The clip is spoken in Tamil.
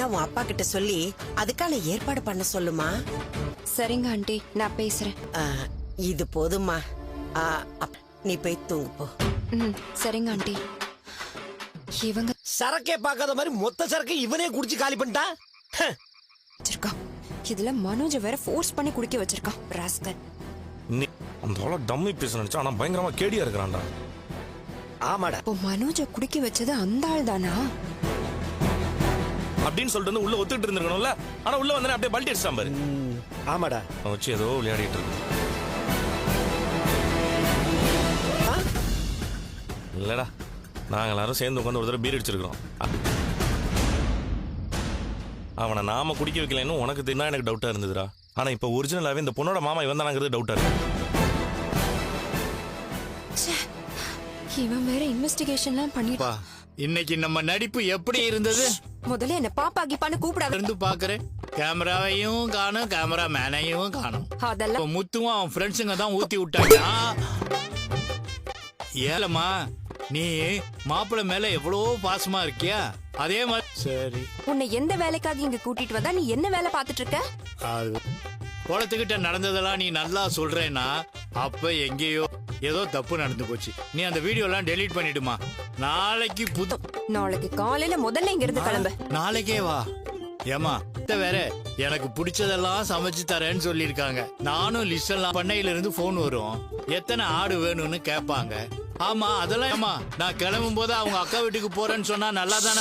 மெயினா உன் அப்பா கிட்ட சொல்லி அதுக்கான ஏற்பாடு பண்ண சொல்லுமா? சரிங்க ஆண்டி. நான் பேசுறேன். இது போதுமா நீ போய் தூங்கு போ. சரிங்க ஆண்டி. இவங்க சரக்கே பார்க்காத மாதிரி மொத்த சரக்கு இவனே குடிச்சு காலி பண்ணிட்டான் ஹ். வச்சிருக்கான். இதுல மனோஜ வேற ஃபோர்ஸ் பண்ணி குடிக்க வச்சிருக்கான் ராஸ்கல். நீ அந்த ஆள டம்மி பேச நினைச்சா ஆனா பயங்கரமா கேடியா இருக்கிறான்டா. ஆமாடா. இப்போ மனோஜ குடிக்க வச்சது அந்த ஆள் தானா அப்படின்னு சொல்லிட்டு வந்து உள்ள ஒத்துக்கிட்டு இருந்திருக்கணும்ல. ஆனா உள்ள வந்தனே அப்படியே பல்ட்டி அடிச்சான் பாரு. ஆமாடா. வச்சு ஏதோ விளையாடிட்டு இருக்கு. இல்லடா நாங்க எல்லாரும் சேர்ந்து உட்காந்து ஒரு தடவை பீர் அடிச்சிருக்கிறோம். அவனை நாம குடிக்க வைக்கலன்னு உனக்கு தெரியும் எனக்கு டவுட்டா இருந்ததுடா. ஆனா இப்ப ஒரிஜினலாவே இந்த பொண்ணோட மாமா இவன் தானாங்கிறது டவுட்டா இருக்கு. இவன் வேற இன்வெஸ்டிகேஷன்லாம் பண்ணிட்டு பா இன்னைக்கு நம்ம நடிப்பு எப்படி இருந்தது? முதல்ல என்ன பாப்பா கிப்பான்னு கூப்பிடாத. இருந்து பாக்குறேன். கேமராவையும் காணும் கேமரா மேனையும் காணும். அதெல்லாம் இப்ப முத்துவும் அவன் ஃப்ரெண்ட்ஸுங்க தான் ஊத்தி விட்டாங்க. ஏலம்மா நீ மாப்பிள்ளை மேல எவ்வளவோ பாசமா இருக்கியா? அதே மாதிரி சரி. உன்னை எந்த வேலைக்காக இங்க கூட்டிட்டு வந்தா நீ என்ன வேலை பார்த்துட்டு இருக்க? அது குளத்துக்கிட்ட நடந்ததெல்லாம் நீ நல்லா சொல்றேன்னா அப்ப எங்கேயோ ஏதோ தப்பு நடந்து போச்சு. நீ அந்த வீடியோ எல்லாம் டெலீட் பண்ணிடுமா. நாளைக்கு புது நாளைக்கு காலையில முதல்ல இங்க இருந்து கிளம்பு நாளைக்கே வா. ஏமா அத்தை வேற எனக்கு பிடிச்சதெல்லாம் சமைச்சு தரேன்னு சொல்லியிருக்காங்க. நானும் லிஸ்ட் எல்லாம் பண்ணையில இருந்து போன் வரும். எத்தனை ஆடு வேணும்னு கேட்பாங்க. ஆமா அதெல்லாம் ஏமா நான் கிளம்பும் போது அவங்க அக்கா வீட்டுக்கு போறேன்னு சொன்னா நல்லா தானே